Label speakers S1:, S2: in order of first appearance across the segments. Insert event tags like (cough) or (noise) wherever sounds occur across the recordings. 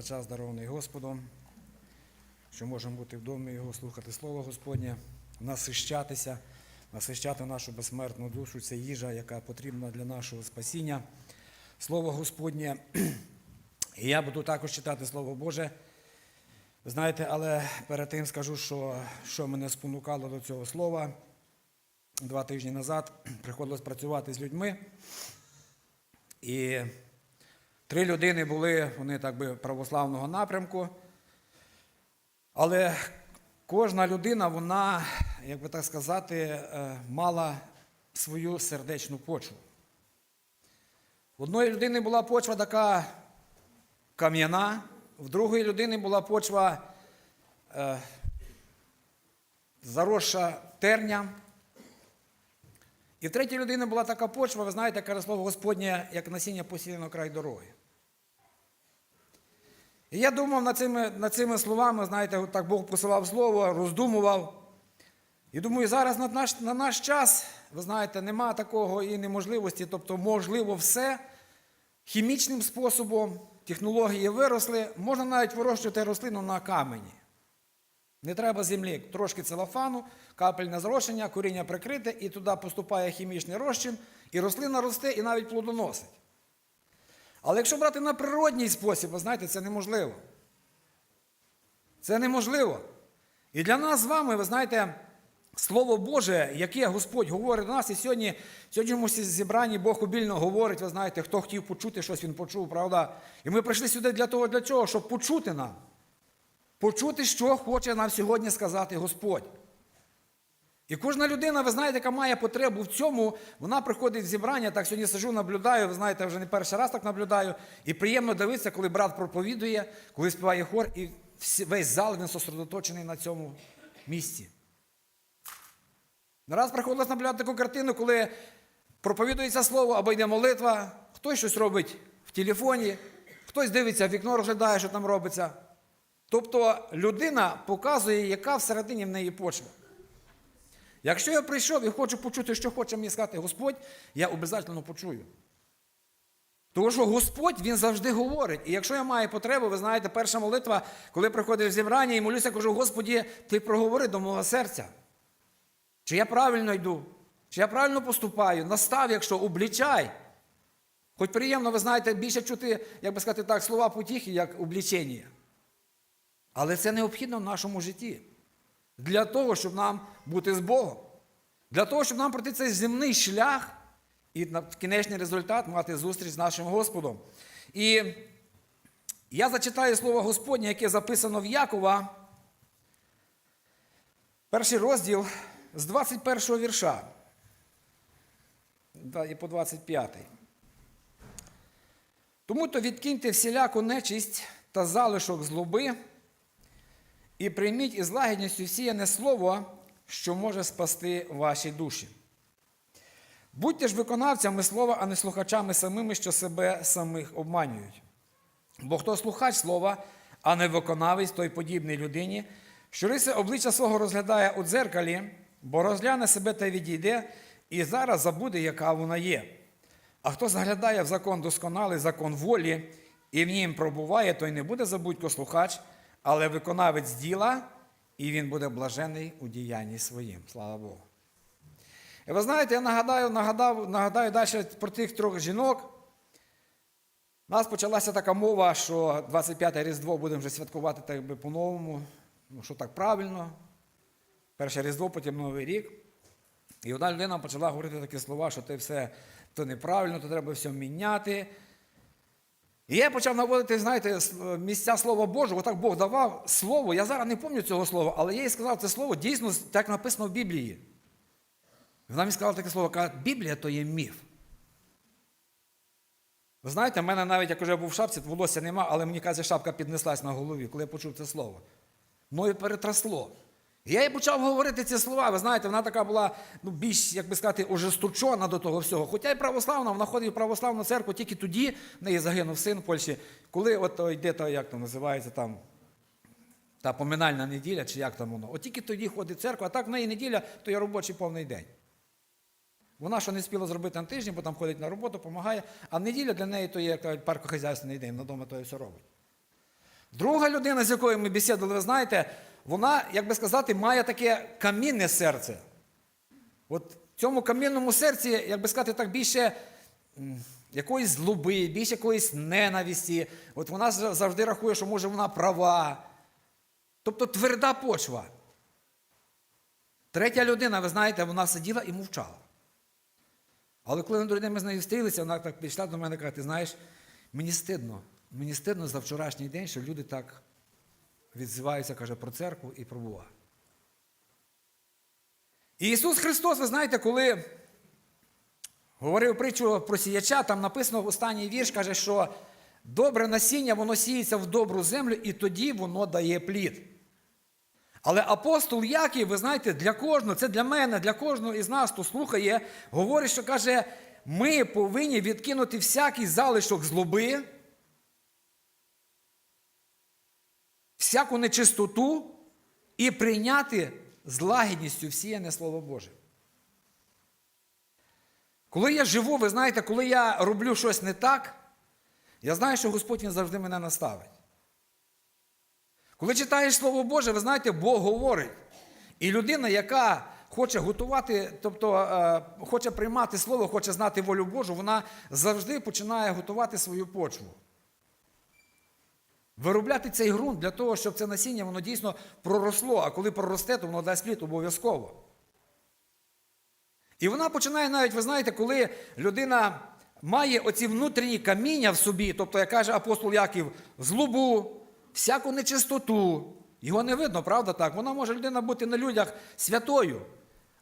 S1: за час дарований Господом, що можемо бути в домі Його, слухати Слово Господнє, насищатися, насищати нашу безсмертну душу. Це їжа, яка потрібна для нашого спасіння. Слово Господнє. І я буду також читати Слово Боже. Знаєте, але перед тим скажу, що, що мене спонукало до цього слова. Два тижні назад приходилось працювати з людьми. І три людини були, вони так би православного напрямку. Але кожна людина, вона, як би так сказати, е, мала свою сердечну почву. В одної людини була почва така кам'яна, в другої людини була почва е, заросша терня. І в третій людини була така почва, ви знаєте, каже слово Господнє, як насіння посіяно край дороги. І я думав над цими, над цими словами, знаєте, так Бог посилав слово, роздумував. І думаю, зараз на наш, на наш час, ви знаєте, нема такого і неможливості, тобто можливо все хімічним способом, технології виросли, можна навіть вирощувати рослину на камені. Не треба землі, трошки целофану, капельне зрошення, коріння прикрите, і туди поступає хімічний розчин, і рослина росте, і навіть плодоносить. Але якщо брати на природній спосіб, ви знаєте, це неможливо. Це неможливо. І для нас з вами, ви знаєте, Слово Боже, яке Господь говорить до нас, і сьогодні, в сьогоднішньому зібранні Бог обільно говорить, ви знаєте, хто хотів почути щось, він почув, правда? І ми прийшли сюди для того, для чого? Щоб почути нам. Почути, що хоче нам сьогодні сказати Господь. І кожна людина, ви знаєте, яка має потребу в цьому, вона приходить в зібрання, так сьогодні сижу, наблюдаю, ви знаєте, вже не перший раз так наблюдаю. І приємно дивитися, коли брат проповідує, коли співає хор, і весь зал він сосредоточений на цьому місці. Не раз приходилось наблюдати таку картину, коли проповідується слово або йде молитва, хтось щось робить в телефоні, хтось дивиться вікно, розглядає, що там робиться. Тобто людина показує, яка всередині в неї почва. Якщо я прийшов і хочу почути, що хоче мені сказати Господь, я обов'язково почую. Тому що Господь Він завжди говорить. І якщо я маю потребу, ви знаєте, перша молитва, коли приходиш в зібрання і молюся, кажу, Господі, ти проговори до мого серця. Чи я правильно йду, чи я правильно поступаю, настав, якщо облічай. Хоч приємно, ви знаєте, більше чути, як би сказати так, слова потіхи, як облічення. Але це необхідно в нашому житті. Для того, щоб нам бути з Богом. Для того, щоб нам пройти цей земний шлях і на кінечний результат мати зустріч з нашим Господом. І я зачитаю слово Господнє, яке записано в Якова, перший розділ з 21 вірша і по 25. Тому то відкиньте всіляку нечисть та залишок злоби, і прийміть із лагідністю сіяне слово, що може спасти ваші душі. Будьте ж виконавцями слова, а не слухачами самими, що себе самих обманюють. Бо хто слухач слова, а не виконавець, той подібний людині, що риси обличчя свого розглядає у дзеркалі, бо розгляне себе та відійде, і зараз забуде, яка вона є. А хто заглядає в закон досконалий, закон волі, і в нім пробуває, той не буде забудько слухач, але виконавець діла, і він буде блажений у діянні своїм. Слава Богу. І ви знаєте, я нагадаю, нагадав, нагадаю далі про тих трьох жінок. У нас почалася така мова, що 25 Різдво будемо вже святкувати так би по-новому, ну, що так правильно. Перше Різдво, потім Новий рік. І одна людина почала говорити такі слова, що це все то неправильно, то треба все міняти. І я почав наводити, знаєте, місця Слова Божого, отак Бог давав слово. Я зараз не пам'ятаю цього слова, але я їй сказав, це слово дійсно так написано в Біблії. Вона мені сказала таке слово, каже, Біблія то є міф. Ви знаєте, в мене навіть, як вже був в шапці, волосся нема, але мені каже, шапка піднеслась на голові, коли я почув це слово. Мною перетрасло. І я їй почав говорити ці слова. Ви знаєте, вона така була ну, більш, як би сказати, ожесточена до того всього. Хоча й православна, вона ходить в православну церкву, тільки тоді в неї загинув син в Польщі, коли от йде та, як то називається там, та поминальна неділя, чи як там воно. От тільки тоді ходить церква, а так в неї неділя, то є робочий повний день. Вона що не спіла зробити на тижні, бо там ходить на роботу, допомагає, а неділя для неї то є як паркохазяйственний день, вдома то все робить. Друга людина, з якою ми бесідували, ви знаєте, вона, як би сказати, має таке камінне серце. От в цьому камінному серці, як би сказати, так більше якоїсь злоби, більше якоїсь ненависті. От вона завжди рахує, що може вона права. Тобто тверда почва. Третя людина, ви знаєте, вона сиділа і мовчала. Але коли на день ми з нею зустрілися, вона так підійшла до мене і каже, ти знаєш, мені стидно, мені стидно за вчорашній день, що люди так відзиваються, каже, про церкву і про Бога. І Ісус Христос, ви знаєте, коли говорив притчу про сіяча, там написано в останній вірш, каже, що добре насіння, воно сіється в добру землю, і тоді воно дає плід. Але апостол Яків, ви знаєте, для кожного, це для мене, для кожного із нас, хто слухає, говорить, що каже, ми повинні відкинути всякий залишок злоби, всяку нечистоту і прийняти з лагідністю всіяне Слово Боже. Коли я живу, ви знаєте, коли я роблю щось не так, я знаю, що Господь Він завжди мене наставить. Коли читаєш Слово Боже, ви знаєте, Бог говорить. І людина, яка хоче готувати, тобто е, хоче приймати Слово, хоче знати волю Божу, вона завжди починає готувати свою почву. Виробляти цей ґрунт для того, щоб це насіння воно дійсно проросло, а коли проросте, то воно дасть плід обов'язково. І вона починає навіть, ви знаєте, коли людина має оці внутрішні каміння в собі, тобто, як каже апостол Яків, злобу, всяку нечистоту. Його не видно, правда так? Вона може людина бути на людях святою.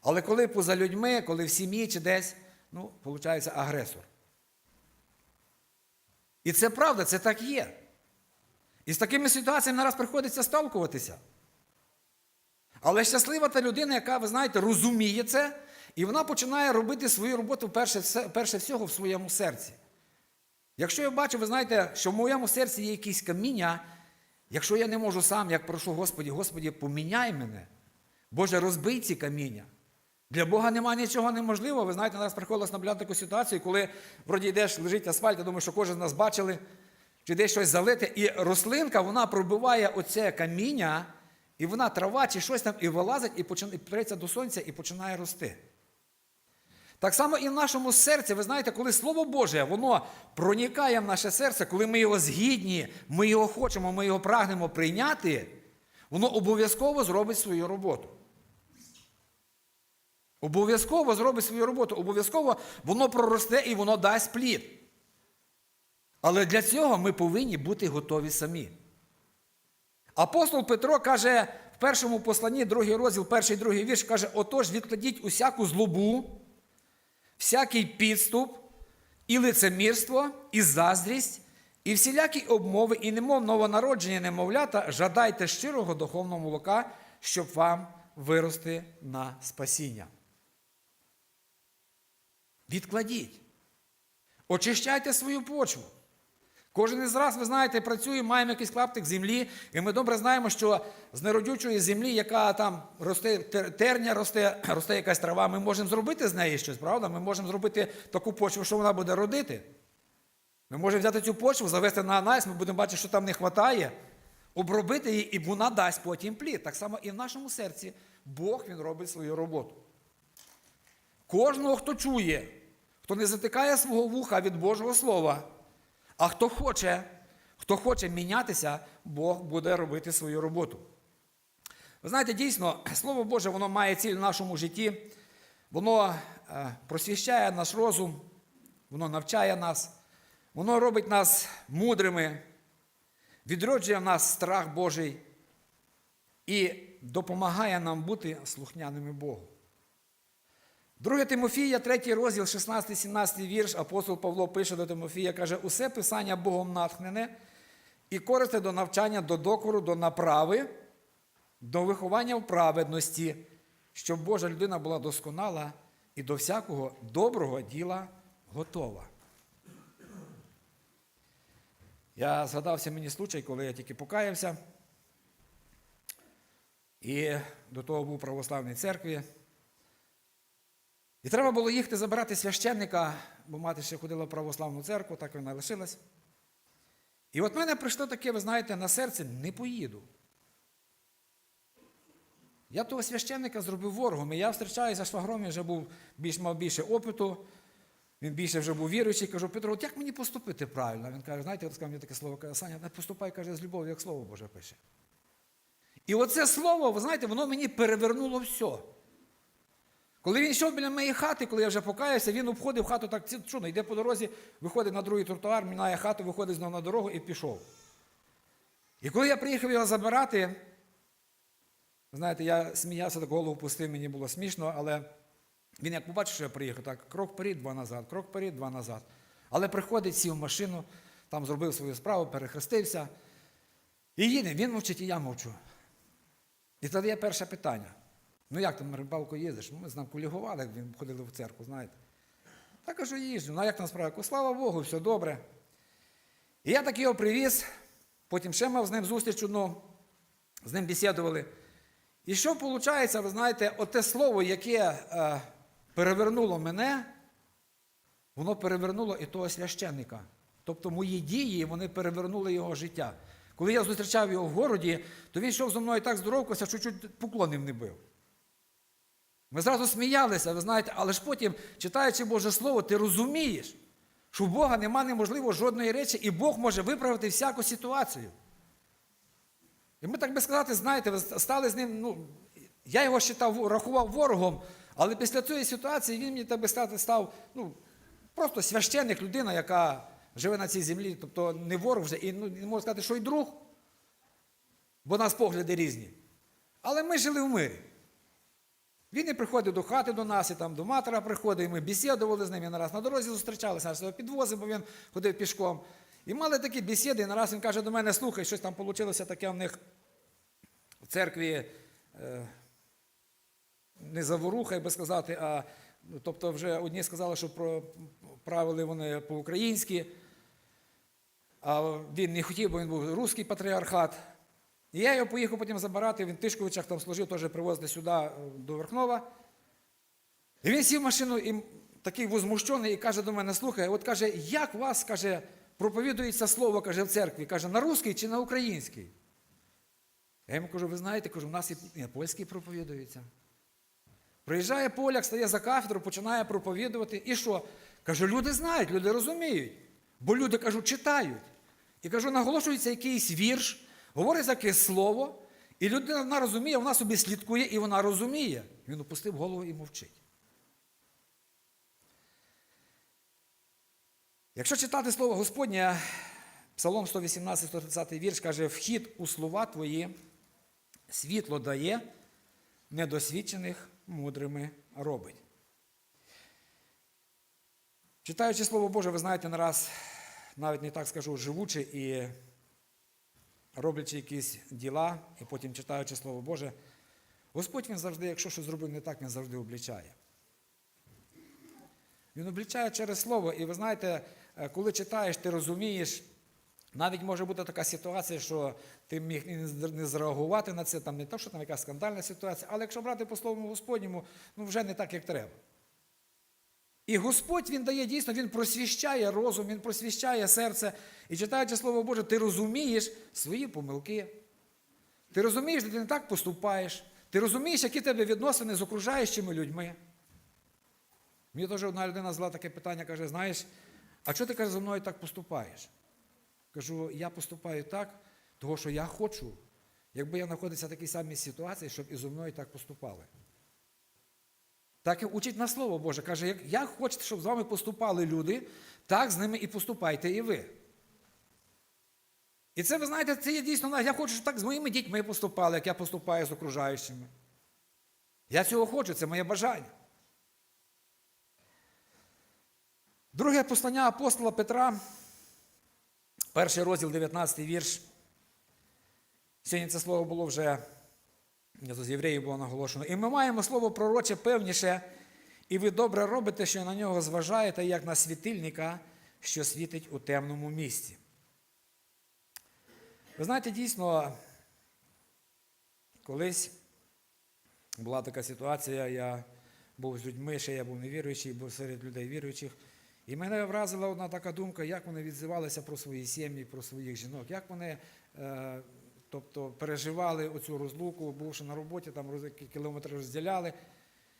S1: Але коли поза людьми, коли в сім'ї чи десь, ну, виходить агресор. І це правда, це так є. І з такими ситуаціями нараз приходиться сталкуватися. Але щаслива та людина, яка, ви знаєте, розуміє це, і вона починає робити свою роботу перше, перше всього в своєму серці. Якщо я бачу, ви знаєте, що в моєму серці є якісь каміння, якщо я не можу сам, як прошу Господі, Господі, поміняй мене. Боже, розбий ці каміння. Для Бога немає нічого неможливого. Ви знаєте, нас приходилось наблюдати таку ситуацію, коли вроді йдеш, лежить асфальт, я думаю, що кожен з нас бачили, чи десь щось залите, і рослинка вона пробиває оце каміння, і вона трава чи щось там і вилазить, і починає до сонця і починає рости. Так само і в нашому серці, ви знаєте, коли Слово Боже, воно проникає в наше серце, коли ми його згідні, ми його хочемо, ми його прагнемо прийняти, воно обов'язково зробить свою роботу. Обов'язково зробить свою роботу, обов'язково воно проросте і воно дасть плід. Але для цього ми повинні бути готові самі. Апостол Петро каже в першому посланні, другий розділ, перший другий вірш, каже: отож, відкладіть усяку злобу, всякий підступ, і лицемірство, і заздрість, і всілякі обмови, і немов новонароджені немовлята, жадайте щирого духовного молока, щоб вам вирости на спасіння. Відкладіть. Очищайте свою почву. Кожен із раз, ви знаєте, працює, маємо якийсь клаптик землі, і ми добре знаємо, що з неродючої землі, яка там росте терня, росте, (clears throat) росте якась трава, ми можемо зробити з неї щось, правда? Ми можемо зробити таку почву, що вона буде родити. Ми можемо взяти цю почву, завести на аналіз, ми будемо бачити, що там не вистачає, обробити її, і вона дасть потім плід. Так само і в нашому серці Бог він робить свою роботу. Кожного, хто чує, хто не затикає свого вуха від Божого Слова, а хто хоче, хто хоче мінятися, Бог буде робити свою роботу. Ви знаєте, дійсно, Слово Боже, воно має ціль в нашому житті, воно е, просвіщає наш розум, воно навчає нас, воно робить нас мудрими, відроджує в нас страх Божий і допомагає нам бути слухняними Богу. 2 Тимофія, 3 розділ, 16-17 вірш, апостол Павло пише до Тимофія, каже, усе писання Богом натхнене і користе до навчання, до докору, до направи, до виховання в праведності, щоб Божа людина була досконала і до всякого доброго діла готова. Я згадався мені случай, коли я тільки покаявся, і до того був в православній церкві. І треба було їхати забирати священника, бо мати ще ходила в православну церкву, так вона лишилась. І от мене прийшло таке, ви знаєте, на серце не поїду. Я того священника зробив ворогом, і я зустрічаюся з швагром, він вже був більш, мав більше опиту, він більше вже був віруючий. Кажу, Петро, от як мені поступити правильно? Він каже, знаєте, сказав мені таке слово, каже, Саня, поступай, каже, з любов'ю, як слово Боже пише. І оце слово, ви знаєте, воно мені перевернуло все. Коли він йшов біля моєї хати, коли я вже покаявся, він обходив хату так чудно, йде по дорозі, виходить на другий тротуар, міняє хату, виходить знову на дорогу і пішов. І коли я приїхав його забирати, знаєте, я сміявся, так голову пустив, мені було смішно, але він як побачив, що я приїхав, так крок вперед, два назад, крок вперед, два назад. Але приходить, сів в машину, там зробив свою справу, перехрестився. І їде, він мовчить, і я мовчу. І тоді є перше питання. Ну як там на рибалку їздиш? Ну, Ми з ним кулігували, він ходили в церкву, знаєте. Та кажу, їжджу. Ну а як там справа? Кажу, слава Богу, все добре. І я так його привіз, потім ще мав з ним зустріч одну, з ним бесідували. І що виходить, ви знаєте, оте слово, яке е, перевернуло мене, воно перевернуло і того священника. Тобто мої дії вони перевернули його життя. Коли я зустрічав його в городі, то він йшов зі мною так здоровкався, що чуть поклонів не бив. Ми зразу сміялися, ви знаєте, але ж потім, читаючи Боже Слово, ти розумієш, що в Бога нема неможливо жодної речі, і Бог може виправити всяку ситуацію. І ми, так би сказати, знаєте, ви стали з ним, ну, я його считав, рахував ворогом, але після цієї ситуації він мені так би сказати, став ну, просто священник, людина, яка живе на цій землі, тобто не ворог вже, і ну, не можу сказати, що й друг, бо у нас погляди різні. Але ми жили в мирі. Він і приходив до хати до нас, і там до матера приходив, і ми бесідували з ним, і нараз на дорозі зустрічалися, нас його підвозив, бо він ходив пішком. І мали такі бесіди, і нараз він каже до мене, слухай, щось там вийшло таке в них в церкві е, не заворуха, як би сказати, а ну, тобто вже одні сказали, що про, правили вони по-українськи, а він не хотів, бо він був русський патріархат. І я його поїхав потім забирати, він в Тишковичах там служив, теж привозили сюди е, до Верхнова. І він сів в машину і такий возмущений і каже до мене: слухай, от каже, як вас каже, проповідується слово каже, в церкві? Каже, на русський чи на український? Я йому кажу, ви знаєте, кажу, у нас і на польський проповідується. Приїжджає поляк, стає за кафедру, починає проповідувати. І що? Кажу, люди знають, люди розуміють. Бо люди, кажу, читають. І кажу, наголошується якийсь вірш, говориться якесь слово, і людина вона розуміє, вона собі слідкує і вона розуміє. Він опустив голову і мовчить. Якщо читати слово Господнє, Псалом 118, 130 вірш каже, вхід у слова твої світло дає, недосвідчених мудрими робить. Читаючи Слово Боже, ви знаєте, нараз, навіть не так скажу, живучи і роблячи якісь діла, і потім читаючи Слово Боже, Господь він завжди, якщо щось зробив не так, він завжди облічає. Він облічає через слово, і ви знаєте, е, коли читаєш, ти розумієш, навіть може бути така ситуація, що ти міг не зреагувати на це, там не те, що там якась скандальна ситуація, але якщо брати по слову Господньому, ну вже не так, як треба. І Господь Він дає дійсно, Він просвіщає розум, Він просвіщає серце. І читаючи Слово Боже, ти розумієш свої помилки. Ти розумієш, що ти не так поступаєш. Ти розумієш, які тебе відносини з окружаючими людьми. Мені теж одна людина задала таке питання, каже, знаєш, а чого ти каже, зі мною так поступаєш? Кажу, я поступаю так, тому що я хочу, якби я знаходився в такій самій ситуації, щоб і зі мною так поступали. Так і учить на Слово Боже. Каже, як, як хочете, щоб з вами поступали люди, так з ними і поступайте і ви. І це, ви знаєте, це є дійсно, я хочу, щоб так з моїми дітьми поступали, як я поступаю з окружаючими. Я цього хочу, це моє бажання. Друге послання апостола Петра, перший розділ, 19 вірш. Сьогодні це слово було вже з євреїв було наголошено. І ми маємо слово пророче певніше, і ви добре робите, що на нього зважаєте, як на світильника, що світить у темному місці. Ви знаєте, дійсно, колись була така ситуація, я був з людьми, ще я був невіруючий, був серед людей віруючих. І мене вразила одна така думка, як вони відзивалися про свої сім'ї, про своїх жінок, як вони е, тобто, переживали оцю розлуку, бувши на роботі, там кілометри розділяли.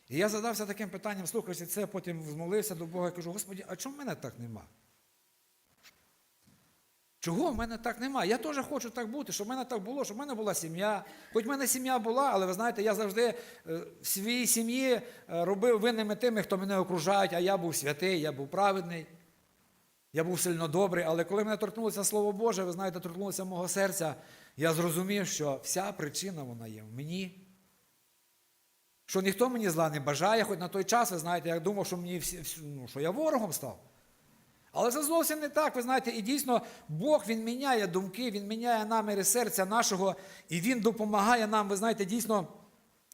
S1: І я задався таким питанням, слухаючи це, потім змолився до Бога і кажу, Господі, а чому в мене так нема? Чого в мене так нема? Я теж хочу так бути, щоб в мене так було, щоб в мене була сім'я. Хоч в мене сім'я була, але ви знаєте, я завжди е, в своїй сім'ї е, робив винними тими, хто мене окружають, а я був святий, я був праведний, я був сильно добрий. Але коли мене торкнулося Слово Боже, ви знаєте, торкнулося мого серця, я зрозумів, що вся причина вона є в мені. Що ніхто мені зла не бажає, хоч на той час, ви знаєте, я думав, що мені всі, ну, що я ворогом став. Але це зовсім не так. Ви знаєте, і дійсно Бог Він міняє думки, Він міняє наміри серця нашого, і Він допомагає нам, ви знаєте, дійсно,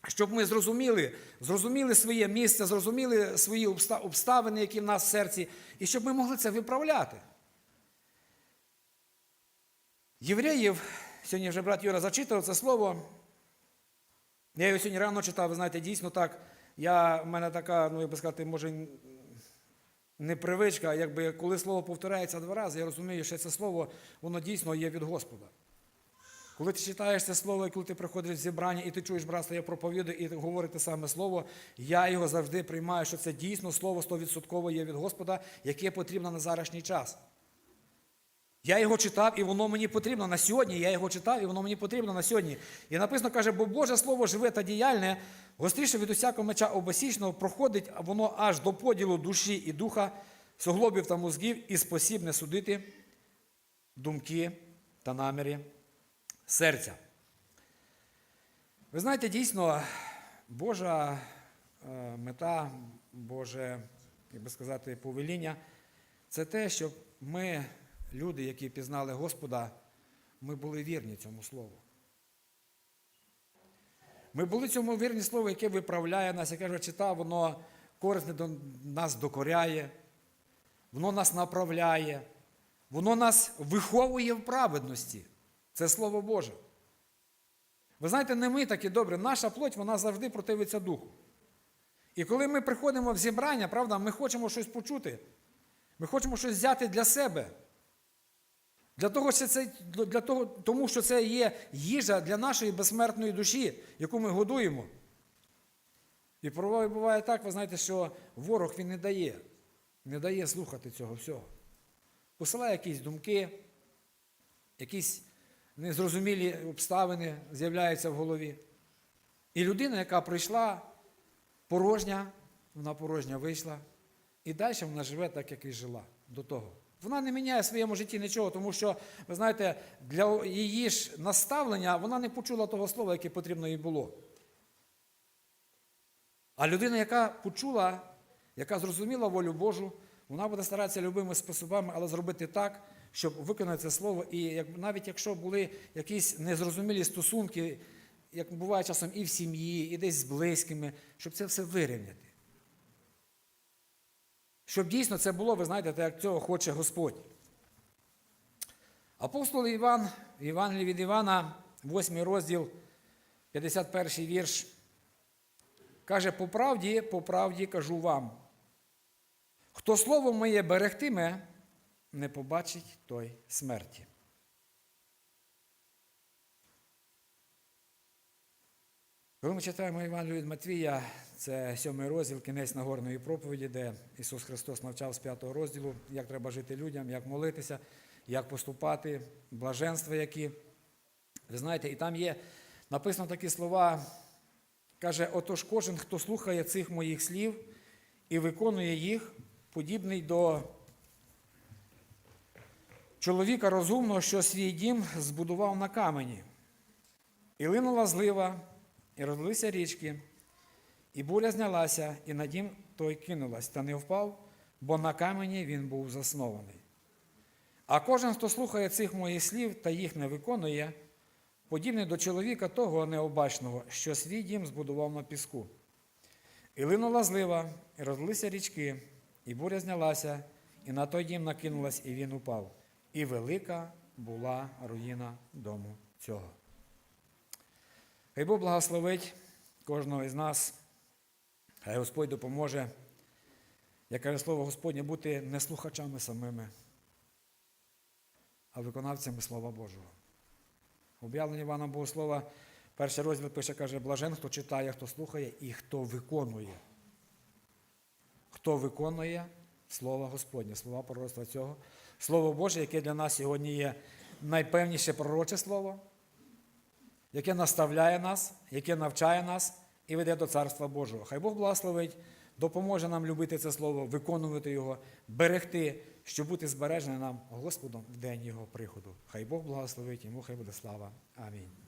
S1: щоб ми зрозуміли, зрозуміли своє місце, зрозуміли свої обставини, які в нас в серці, і щоб ми могли це виправляти. Євреїв, сьогодні вже брат Юра зачитав це слово. Я його сьогодні рано читав, ви знаєте, дійсно так. Я, в мене така, ну як би сказати, може, не привичка, якби коли слово повторяється два рази, я розумію, що це слово, воно дійсно є від Господа. Коли ти читаєш це слово, і коли ти приходиш в зібрання, і ти чуєш братство, я проповідую, і говорить те саме слово, я його завжди приймаю, що це дійсно слово 100% є від Господа, яке потрібно на зарашній час. Я його читав, і воно мені потрібно на сьогодні. Я його читав, і воно мені потрібно на сьогодні. І написано каже, бо Боже Слово живе та діяльне, гостріше від усякого меча обосічного, проходить воно аж до поділу душі і духа, суглобів та мозгів, і спосібне судити думки та наміри серця. Ви знаєте, дійсно, Божа е, мета, Боже, як би сказати, повеління це те, щоб ми, люди, які пізнали Господа, ми були вірні цьому слову. Ми були цьому вірні слову, яке виправляє нас, яке вже читав, воно корисне до нас докоряє, воно нас направляє, воно нас виховує в праведності. Це Слово Боже. Ви знаєте, не ми такі добрі, наша плоть, вона завжди противиться духу. І коли ми приходимо в зібрання, правда, ми хочемо щось почути, ми хочемо щось взяти для себе. Для того, що це, для того, тому що це є їжа для нашої безсмертної душі, яку ми годуємо. І порою буває так, ви знаєте, що ворог він не дає, не дає слухати цього всього. Посилає якісь думки, якісь незрозумілі обставини з'являються в голові. І людина, яка прийшла порожня, вона порожня вийшла, і далі вона живе так, як і жила до того. Вона не міняє в своєму житті нічого, тому що, ви знаєте, для її ж наставлення вона не почула того слова, яке потрібно їй було. А людина, яка почула, яка зрозуміла волю Божу, вона буде старатися любими способами, але зробити так, щоб виконати це слово. І як, навіть якщо були якісь незрозумілі стосунки, як буває часом і в сім'ї, і десь з близькими, щоб це все вирівняти. Щоб дійсно це було, ви знаєте, як цього хоче Господь. Апостол Іван, Євангелій від Івана, 8 розділ, 51 вірш, каже: по правді, по правді кажу вам, хто слово моє берегтиме, не побачить той смерті. Коли ми читаємо Євангелію від Матвія, це сьомий розділ, кінець Нагорної проповіді, де Ісус Христос навчав з п'ятого розділу, як треба жити людям, як молитися, як поступати, блаженства які. Ви знаєте, і там є написано такі слова, каже, отож кожен, хто слухає цих моїх слів і виконує їх, подібний до чоловіка розумного, що свій дім збудував на камені. І линула злива, і розлилися річки, і буря знялася, і на дім той кинулась, та не впав, бо на камені він був заснований. А кожен, хто слухає цих моїх слів та їх не виконує, подібний до чоловіка того необачного, що свій дім збудував на піску. І линула злива, і розлилися річки, і буря знялася, і на той дім накинулась, і він упав. І велика була руїна дому цього. Хай Бог благословить кожного із нас, хай Господь допоможе, як каже слово Господнє, бути не слухачами самими, а виконавцями Слова Божого. Об'явлення Івана Богослова, перший розділ пише, каже, блажен, хто читає, хто слухає і хто виконує. Хто виконує Слово Господнє, слова пророцтва цього. Слово Боже, яке для нас сьогодні є найпевніше пророче слово, яке наставляє нас, яке навчає нас і веде до Царства Божого. Хай Бог благословить, допоможе нам любити це слово, виконувати його, берегти, щоб бути збереженим нам Господом в день Його приходу. Хай Бог благословить, йому хай буде слава. Амінь.